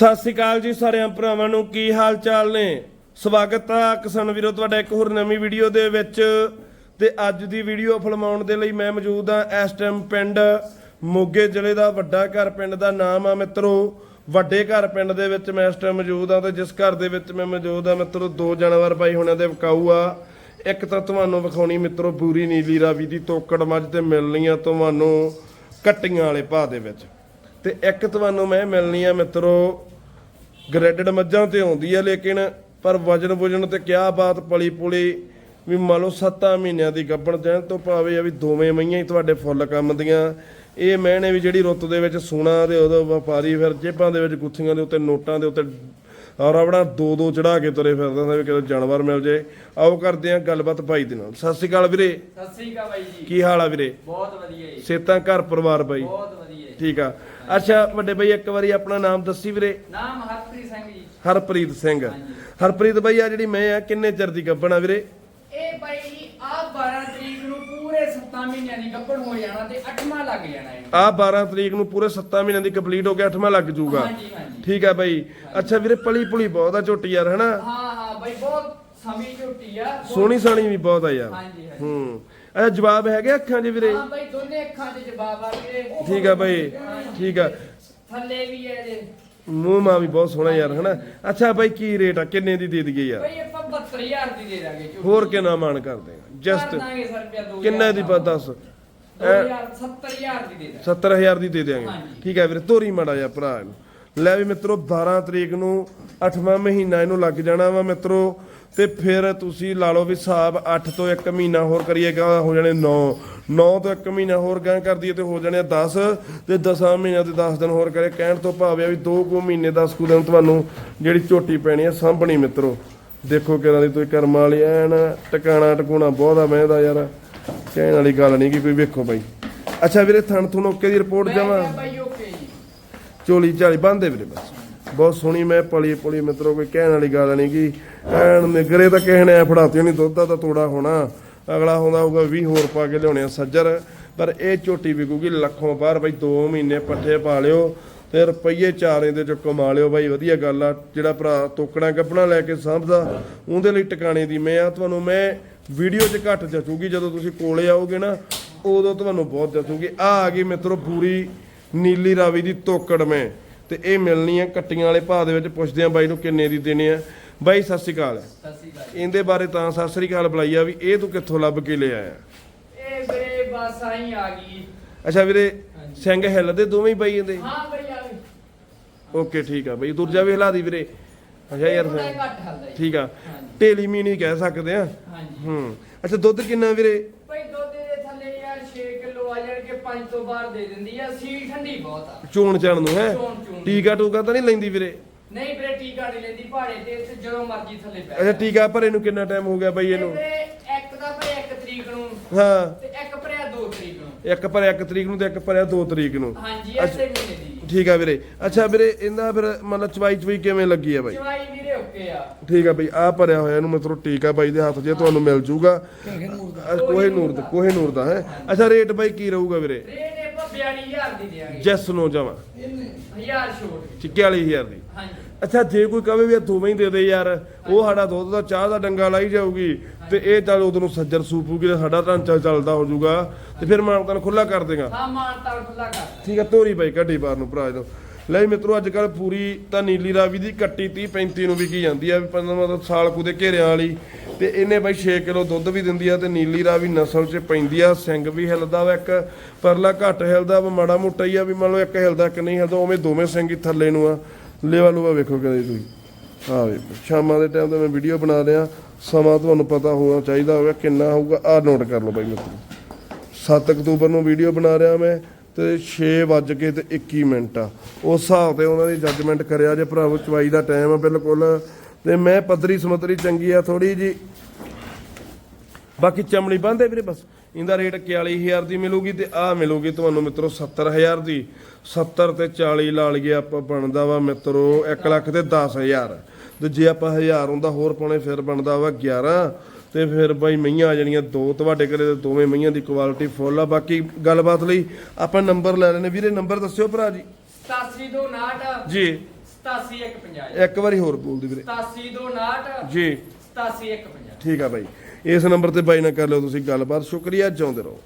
ਸਤਿ ਸ਼੍ਰੀ ਅਕਾਲ ਜੀ ਸਾਰਿਆਂ ਭਰਾਵਾਂ ਨੂੰ, ਕੀ ਹਾਲ ਚਾਲ ਨੇ? ਸਵਾਗਤ ਆ ਕਿਸਾਨ ਵੀਰੋ, ਤੁਹਾਡਾ ਇੱਕ ਹੋਰ ਨਵੀਂ ਵੀਡੀਓ ਦੇ ਵਿੱਚ। ਤੇ ਅੱਜ ਦੀ ਵੀਡੀਓ ਫਿਲਮਾਉਣ ਦੇ ਲਈ ਮੈਂ ਮੌਜੂਦ ਆ ਇਸ ਟਾਈਮ ਪਿੰਡ ਮੋਗੇ ਜ਼ਿਲ੍ਹੇ ਦਾ ਵੱਡਾ ਘਰ ਪਿੰਡ ਦਾ ਨਾਮ ਆ ਮਿੱਤਰੋ। ਵੱਡੇ ਘਰ ਪਿੰਡ ਦੇ ਵਿੱਚ ਮੈਂ ਇਸ ਟਾਈਮ ਮੌਜੂਦ ਆ ਤੇ ਜਿਸ ਘਰ ਦੇ ਵਿੱਚ ਮੈਂ ਮੌਜੂਦ ਆ ਮਿੱਤਰੋ, ਦੋ ਜਾਨਵਰ ਬਾਈ ਹੁਣਾਂ ਦੇ ਵਿਕਾਊ ਆ। ਇੱਕ ਤਾਂ ਤੁਹਾਨੂੰ ਵਿਖਾਉਣੀ ਮਿੱਤਰੋ ਪੂਰੀ ਨੀਲੀ ਰਾਵੀ ਦੀ ਤੋਕੜ ਮੱਝ ਤੇ ਮਿਲਣੀ ਆ ਤੁਹਾਨੂੰ ਕੱਟੀਆਂ ਵਾਲੇ ਭਾਅ ਦੇ ਵਿੱਚ। ਤੇ ਇੱਕ ਤੁਹਾਨੂੰ ਮੈਂ ਮਿਲਣੀ ਆ ਮਿੱਤਰੋ ਗ੍ਰੈਡਡ ਮੱਝਾਂ ਤੇ ਆਉਂਦੀ ਆ, ਲੇਕਿਨ ਪਰ ਵਜਨ ਵਜਨ ਤੇ ਕਿਆ ਬਾਤ ਪਲੀ ਪੁਲੀ ਵੀ ਮੰਨ ਲਓ 7 ਮਹੀਨਿਆਂ ਦੀ ਗੱਭਣ ਦੇਣ ਤੋਂ ਭਾਵੇਂ ਆ ਵੀ ਦੋਵੇਂ ਮਈਆਂ ਹੀ ਤੁਹਾਡੇ ਫੁੱਲ ਕੰਮ ਦੀਆਂ। ਇਹ ਮੈਨੇ ਵੀ ਜਿਹੜੀ ਰੁੱਤ ਦੇ ਵਿੱਚ ਸੋਨਾ ਤੇ ਉਦੋਂ ਵਪਾਰੀ ਫਿਰ ਜੇਬਾਂ ਦੇ ਵਿੱਚ ਗੁੱਥੀਆਂ ਦੇ ਉੱਤੇ ਨੋਟਾਂ ਦੇ ਉੱਤੇ ਰਬੜਾ ਦੋ ਦੋ ਚੜਾ ਕੇ ਤੁਰੇ ਫਿਰਦਾ ਹੁੰਦਾ ਵੀ ਕਿਤੇ ਜਾਨਵਰ ਮਿਲ ਜੇ। ਆਓ ਕਰਦੇ ਆ ਗੱਲਬਾਤ ਭਾਈ ਦੇ ਨਾਲ। ਸਤਿ ਸ਼੍ਰੀ ਅਕਾਲ ਵੀਰੇ। ਸਤਿ ਸ੍ਰੀ ਅਕਾਲ ਬਾਈ ਜੀ। ਕੀ ਹਾਲ ਆ ਵੀਰੇ? ਬਹੁਤ ਵਧੀਆ ਜੀ। ਸੇਤਾਂ ਘਰ ਪਰਿਵਾਰ ਬਾਈ ਬਹੁਤ ਵਧੀਆ ਜੀ। ਠੀਕ ਆ। ਅੱਛਾ ਵੱਡੇ ਬਾਈ ਇੱਕ ਵਾਰੀ ਆਪਣਾ ਨਾਮ ਦੱਸੀ ਵੀਰੇ। ਨਾਮ ਹਰਪ੍ਰੀਤ ਸਿੰਘ ਜੀ। ਹਰਪ੍ਰੀਤ ਸਿੰਘ। ਹਰਪ੍ਰੀਤ ਬਾਈ ਆ ਜਿਹੜੀ ਮੈਂ ਆ ਕਿੰਨੇ ਚਿਰ ਦੀ ਗੱਭਣਾ ਵੀਰੇ? ਇਹ ਬਾਈ ਜੀ ਆ 12 ਤਰੀਕ ਨੂੰ ਪੂਰੇ 7 ਮਹੀਨਿਆਂ ਦੀ ਗੱਭਣ ਹੋ ਜਾਣਾ ਤੇ 8ਵਾਂ ਲੱਗ ਜਾਣਾ ਇਹ। ਆ 12 ਤਰੀਕ ਨੂੰ ਪੂਰੇ 7 ਮਹੀਨਿਆਂ ਦੀ ਕੰਪਲੀਟ ਹੋ ਗਿਆ 8ਵਾਂ ਲੱਗ ਜਾਊਗਾ। ਹਾਂਜੀ ਹਾਂਜੀ। ਠੀਕ ਆ ਬਾਈ। ਅੱਛਾ ਵੀਰੇ ਪਲੀ ਪੁਲੀ ਬਹੁਤ ਆ ਝੋਟੀ ਯਾਰ ਹਨਾ? ਹਾਂ ਹਾਂ ਬਾਈ ਬਹੁਤ ਸਮੀ ਝੋਟੀ ਆ। ਬਹੁਤ- ਸੋਹਣੀ ਸਾਣੀ ਵੀ ਬਹੁਤ ਆ ਯਾਰ। ਹਾਂਜੀ ਹਾਂਜੀ। ਹੂੰ। ਅੱਛਾ ਜਵਾਬ ਹੈਗੇ ਅੱਖਾਂ 'ਚ ਵੀਰੇ? ਹਾਂ ਬਾਈ ਦੋਨੇ ਅੱਖਾਂ 'ਚ ਜਵਾਬ ਆ ਵੀਰੇ। ਠੀਕ ਆ ਬਾਈ। ਠੀਕ ਆ। ਥੱਲੇ ਵੀ ਹੈ ਇਹਦੇ। ਮੂੰਹ ਮਾ ਵੀ ਬਹੁਤ ਸੋਹਣਾ ਯਾਰ ਹਨਾ? ਅੱਛਾ ਬਾਈ ਕੀ ਰੇਟ ਆ? ਕਿੰਨੇ ਦੀ ਦੇ ਦਈਏ ਯਾਰ? ਬਾਈ ਆਪਾਂ 72000 ਦੀ ਦੇ ਦਾਂਗੇ ਝੋਟੀ ਹੋਰ ਕਿੰਨਾ ਮਾਨ ਕਰਦੇ ਆ? ਜਸਟ ਕਰ ਦਾਂਗੇ ਸਰ ਰੁਪਿਆ 2000 ਕਿੰਨੇ ਦੀ ਬਸ ਦੱਸ। 2000 70000 ਦੀ ਦੇ ਦਾਂਗੇ। 70000 ਦੀ ਦੇ ਦਿਆਂਗੇ। ਹਾਂਜੀ। ਠੀਕ ਹੈ ਵੀਰੇ ਤੋਰੀ ਮਾੜਾ ਜਿਹਾ ਭਰਾ ਇਹਨੂੰ। ਲੈ ਵੀ ਮਿੱਤਰੋ 12 ਤਰੀਕ ਨੂੰ 8ਵਾਂ ਮਹੀਨਾ ਇਹਨੂੰ ਲੱਗ ਜਾਣਾ ਵਾ ਮਿੱਤਰੋ। ਤੇ ਫਿਰ ਤੁਸੀਂ ਲਾ ਲਓ ਵੀ ਹਿਸਾਬ 8 ਤੋਂ 1 ਮਹੀਨਾ ਹੋਰ ਕਰੀਏਗਾ ਹੋ ਜਾਣੇ 9 9 ਤੋਂ 1 ਮਹੀਨਾ ਹੋਰ ਗਾਂ ਕਰ ਦਈਏ ਤੇ ਹੋ ਜਾਣੇ 10 ਤੇ 10 ਮਹੀਨਿਆਂ ਤੇ 10 ਦਿਨ ਹੋਰ ਕਰੇ। ਕਹਿਣ ਤੋਂ ਭਾਵ ਹੈ ਵੀ 2 ਕੁ ਮਹੀਨੇ 10 ਕੁ ਦਿਨ ਤੁਹਾਨੂੰ ਜਿਹੜੀ ਝੋਟੀ ਪੈਣੀ ਹੈ ਸਾਂਭਣੀ ਮਿੱਤਰੋ। ਦੇਖੋ ਕਿਹਨਾਂ ਦੀ ਤੁਸੀਂ ਕਰਮ ਵਾਲੀ ਐਨ ਟਿਕਾਣਾ ਟਕੂਣਾ ਬਹੁਤ ਆ ਮੈਂ ਦਾ ਯਾਰ। ਕਹਿਣ ਵਾਲੀ ਗੱਲ ਨਹੀਂ ਕਿ ਕੋਈ ਵੇਖੋ ਬਾਈ। ਅੱਛਾ ਵੀਰੇ ਥਣ ਥੁਣ ਓਕੇ ਦੀ ਰਿਪੋਰਟ ਮੈਂ ਜਮਾ ਕਿਹਾ ਬਾਈ ਓਕੇ ਜੀ। ਚੋਲੀ ਚਾਲੀ ਬੰਦੇ ਵੀਰੇ ਬਸ। ਬਹੁਤ ਸੋਹਣੀ ਮੈਂ ਪਲੀ ਪੁਲੀ ਮਿੱਤਰੋ ਕੋਈ ਕਹਿਣ ਵਾਲੀ ਗੱਲ ਨਹੀਂ ਕਿ ਐਨ ਨਿਗਰੇ ਤਾਂ ਕਿਸੇ ਨੇ ਫੜਾਤੀ ਨਹੀਂ ਦੁੱਧ ਦਾ ਤਾਂ ਤੋੜਾ ਹੋਣਾ। ਅਗਲਾ ਹੁੰਦਾ ਹੋਊਗਾ 20 ਹੋਰ ਪਾ ਕੇ ਲਿਆਉਣੇ ਆ ਸੱਜਰ, ਪਰ ਇਹ ਝੋਟੀ ਵਿਕੂਗੀ ਲੱਖੋਂ ਬਾਹਰ ਬਈ 2 ਮਹੀਨੇ ਪੱਠੇ ਪਾ ਲਿਓ ਤੇ ਰੁਪਈਏ ਚਾਰ ਇਹਦੇ ਚੋਂ ਕਮਾ ਲਿਓ ਬਾਈ, ਵਧੀਆ ਗੱਲ ਆ, ਜਿਹੜਾ ਭਰਾ ਤੋਕੜਾ ਗੱਪਣਾ ਲੈ ਕੇ ਸਾਂਭਦਾ, ਉਹਦੇ ਲਈ ਟਿਕਾਣੇ ਦੀ ਮੈਂ ਆ, ਤੁਹਾਨੂੰ ਮੈਂ ਵੀਡੀਓ 'ਚ ਘੱਟ ਜਚੂਗੀ, ਜਦੋਂ ਤੁਸੀਂ ਕੋਲੇ ਆਓਗੇ ਨਾ, ਉਦੋਂ ਤੁਹਾਨੂੰ ਬਹੁਤ ਜਚੂਗੀ। ਆ ਆ ਗਈ ਮਿੱਤਰੋ ਪੂਰੀ ਨੀਲੀ ਰਾਵੀ ਦੀ ਤੋਕੜ ਮੈਂ, ਤੇ ਇਹ ਮਿਲਣੀ ਆ, ਕੱਟੀਆਂ ਵਾਲੇ ਭਾਅ ਦੇ ਵਿੱਚ ਪੁੱਛਦੇ ਆ ਬਾਈ ਨੂੰ ਕਿੰਨੇ ਦੀ ਦੇਣੇ ਆ। ਬਾਈ ਸਤਿ ਸ਼੍ਰੀ ਅਕਾਲ। ਸਤਿ ਸ੍ਰੀ ਅਕਾਲ ਇਹਦੇ ਬਾਰੇ ਤਾਂ ਸਤਿ ਸ਼੍ਰੀ ਅਕਾਲ ਬੁਲਾਈ ਆ ਵੀ ਇਹ ਤੂੰ ਕਿੱਥੋਂ ਲੱਭ ਕੇ ਲਿਆ ਆ ਇਹ ਵੀਰੇ ਬਸ ਆਈ ਆ ਗਈ। ਅੱਛਾ ਵੀਰੇ। ਸਿੰਘ ਹਿੱਲਦੇ ਦੋਵੇਂ ਹੀ ਬਾਈ ਇਹਦੇ? ਹਾਂ ਬਈ ਆ ਗਈ ਓਕੇ ਠੀਕ ਆ ਬਾਈ ਦੂਜਾ ਵੀ ਹਿਲਾ ਦੀ ਵੀਰੇ। ਅੱਛਾ ਯਾਰ ਫਿਰ- ਜਿਹਾ ਘੱਟ ਹੱਲਦਾ ਜੀ। ਠੀਕ ਆ। ਹਾਂਜੀ। ਢੇਲੀ ਮੀਨੀ ਕਹਿ ਸਕਦੇ ਆ? ਹਾਂਜੀ। ਹੂੰ। ਅੱਛਾ ਦੁੱਧ ਕਿੰਨਾ ਵੀਰੇ? ਭਾਈ ਦੁੱਧ ਦੇ ਥੱਲੇ ਯਾਰ 6 ਕਿਲੋ ਆ ਜਾਣਗੇ 5 ਤੋਂ ਬਾਹਰ ਦੇ ਦਿੰਦੀ ਆ। ਸੀਲ ਠੰਡੀ ਬਹੁਤ ਆ। ਚੋਣ ਚਣ ਨੂੰ ਹੈ? ਚੋਣ ਚੋਣ। ਟੀਕਾ ਟੂਕਾ ਤਾਂ ਨਹੀਂ ਲੈਂਦੀ ਵੀਰੇ? ਨਹੀਂ ਵੀਰੇ ਟੀਕਾ ਨਹੀਂ ਲੈਂਦੀ ਪਹਾੜੇ ਤੇ ਇੱਥੇ ਜਦੋਂ ਮਰਜ਼ੀ ਥੱਲੇ ਪੈ ਅੱਛਾ ਟੀਕਾ ਭਰੇ ਨੂੰ ਕਿੰਨਾ ਟਾਈਮ ਹੋ ਗਿਆ ਬਾਈ ਇਹ ਇਹਨੂੰ? ਵੀਰੇ ਇੱਕ ਦਾ ਭਰੇ 1 ਤਰੀਕ ਨੂੰ ਹਾਂ। ਤੇ ਇੱਕ ਭਰਿਆ 2 ਤਰੀਕ ਨੂੰ। ਇੱਕ ਭਰਿਆ 1 ਤਰੀਕ ਨੂੰ ਤੇ ਇੱਕ ਭਰਿਆ 2 ਤਰੀਕ ਨੂੰ। ਹਾਂਜੀ ਐਸੇ ਮਹੀਨੇ ਦੀ। ਠੀਕ ਆ ਵੀਰੇ। ਅੱਛਾ ਵੀਰੇ ਇਹਦਾ ਫਿਰ ਮਤਲਬ ਚਵਾਈ ਚਵਾਈ ਕਿਵੇਂ ਲੱਗੀ ਆ ਬਾਈ? ਚਵਾਈ ਵੀਰੇ ਓਕੇ ਆ। ਠੀਕ ਆ ਬਾਈ ਆ ਭਰਿਆ ਹੋਇਆ ਇਹਨੂੰ ਮਤਲਬ ਟੀਕਾ ਬਾਈ ਦੇ ਹੱਥ 'ਚ ਤੁਹਾਨੂੰ ਮਿਲ ਜੂਗਾ। ਕੋਹੇ ਨੂਰ ਦਾ ਕੋਹੇ ਨੂਰ ਦਾ ਹੈ। ਅੱਛਾ ਰੇਟ ਬਾਈ ਕੀ ਰਹੂਗਾ ਵੀਰੇ? ਰੇਟ ਇਹ ਆਪਾਂ 42000 ਦੀ ਦੇਾਂਗੇ ਜੈਸ ਨੂੰ ਜਾਵਾਂ। 1000 ਛੋਟ 41000 ਦੀ। ਹਾਂਜੀ। ਅੱਛਾ ਜੇ ਕੋਈ ਕਵੇ ਵੀ ਇਹ ਦੋਵੇਂ ਹੀ ਦੇ ਦੇ ਯਾਰ ਉਹ ਸਾਡਾ ਦੁੱਧ ਦਾ ਚਾਹ ਦਾ ਡੰਗਾ ਲਾਈ ਜਾਊਗੀ ਤੇ ਇਹ ਚੱਲ ਉਦੋਂ ਨੂੰ ਸੱਜਰ ਸੂਪੂਗੀ ਤੇ ਸਾਡਾ ਢਾਂਚਾ ਚੱਲਦਾ ਹੋ ਜਾਊਗਾ ਤੇ ਫਿਰ ਮਾਨਤਨ ਖੁੱਲਾ ਕਰ ਦੇਗਾ। ਹਾਂ ਮਾਨ ਤਾਲ ਖੁੱਲਾ ਕਰ ਠੀਕ ਆ ਤੋਰੀ ਬਾਈ ਕੱਢੀ ਬਾਹਰ ਨੂੰ ਭਰਾ ਜਦੋਂ। ਲੈ ਮਿੱਤਰੋ ਅੱਜ ਕੱਲ ਪੂਰੀ ਤਾਂ ਨੀਲੀ ਰਾਵੀ ਦੀ ਕੱਟੀ 30 35 ਨੂੰ ਵਿਕੀ ਜਾਂਦੀ ਆ ਵੀ ਪੰਦਰਾਂ ਮਤਲਬ ਸਾਲ ਕੁ ਦੇ ਘੇਰਿਆਂ ਵਾਲੀ। ਤੇ ਇਹਨੇ ਬਾਈ 6 ਕਿਲੋ ਦੁੱਧ ਵੀ ਦਿੰਦੀ ਆ ਤੇ ਨੀਲੀ ਰਾਵੀ ਨਸਲ 'ਚ ਪੈਂਦੀ ਆ, ਸਿੰਘ ਵੀ ਹਿਲਦਾ ਵਾ ਇੱਕ, ਪਰਲਾ ਘੱਟ ਹਿਲਦਾ ਵਾ, ਮਾੜਾ ਮੋਟਾ ਹੀ ਆ ਵੀ ਮੰਨ ਲਓ ਇੱਕ ਹਿਲਦਾ ਇੱਕ ਨਹੀਂ ਹਿਲਦਾ, ਉਵੇਂ ਦੋਵੇਂ ਸਿੰਘ ਹੀ ਥੱਲੇ ਨੂੰ ਆ। ਲੇਵਾ ਲੂਵਾ ਵੇਖੋ ਕਦੇ ਤੁਸੀਂ। ਆ ਵੇ ਸ਼ਾਮਾਂ ਦੇ ਟਾਈਮ ਤੇ ਮੈਂ ਵੀਡੀਓ ਬਣਾ ਰਿਹਾ, ਸਮਾਂ ਤੁਹਾਨੂੰ ਪਤਾ ਹੋਣਾ ਚਾਹੀਦਾ ਹੋਵੇ ਕਿੰਨਾ ਹੋਊਗਾ ਆ ਨੋਟ ਕਰ ਲਓ ਬਾਈ ਮਿੱਤਰੋ। 7 ਅਕਤੂਬਰ ਨੂੰ ਵੀਡੀਓ ਬਣਾ ਰਿਹਾ ਮੈਂ ਤੇ 6 ਵੱਜ ਕੇ ਤੇ 21 ਮਿੰਟ ਆ। ਉਸ ਹਿਸਾਬ ਤੇ ਉਹਨਾਂ ਦੀ ਜੱਜਮੈਂਟ ਕਰਿਆ ਜੇ ਭਰਾਵੋ, ਚਵਾਈ ਦਾ ਟਾਈਮ ਆ, ਬਿਲਕੁਲ ਤੇ ਮੈਂ ਪੱਧਰੀ ਸਮਤਰੀ ਚੰਗੀ ਆ ਥੋੜੀ ਜੀ ਬਾਕੀ ਚਮੜੀ ਬੰਦੇ ਵੀਰੇ ਬਸ। ਇਹਦਾ ਰੇਟ 41000 ਦੀ ਮਿਲੂਗੀ ਤੇ ਆ ਮਿਲੂਗੀ ਤੁਹਾਨੂੰ ਮਿੱਤਰੋ 70000 ਦੀ। 70 ਤੇ 40 ਲਾ ਲਈਏ ਆਪਾਂ ਬਣਦਾ ਵਾ ਮਿੱਤਰੋ 1 ਲੱਖ ਤੇ 10000 ਤੇ ਜੇ ਆਪਾਂ 1000 ਹੁੰਦਾ ਹੋਰ ਪਾਉਣੇ ਫਿਰ ਬਣਦਾ ਵਾ 11 ਤੇ ਫਿਰ ਬਾਈ ਮਈਆਂ ਆ ਜਾਣੀਆਂ ਦੋ ਤੁਹਾਡੇ ਘਰੇ ਤੇ ਦੋਵੇਂ ਮਈਆਂ ਦੀ ਕੁਆਲਿਟੀ ਫੁੱਲ ਆ। ਬਾਕੀ ਗੱਲਬਾਤ ਲਈ ਆਪਾਂ ਨੰਬਰ ਲੈ ਲੈਣੇ ਵੀਰੇ ਨੰਬਰ ਦੱਸਿਓ ਭਰਾ ਜੀ। 8229 ਜੀ। 87150 ਇੱਕ ਵਾਰੀ ਹੋਰ ਬੋਲ ਦੇ ਵੀਰੇ 87259 ਜੀ 87150 ਠੀਕ ਆ ਬਾਈ। ਇਸ ਨੰਬਰ ਤੇ ਬਾਈ ਨਾਲ ਕਰ ਲਿਓ ਤੁਸੀਂ ਗੱਲਬਾਤ। ਸ਼ੁਕਰੀਆ ਜਿਉਂਦੇ ਰਹੋ।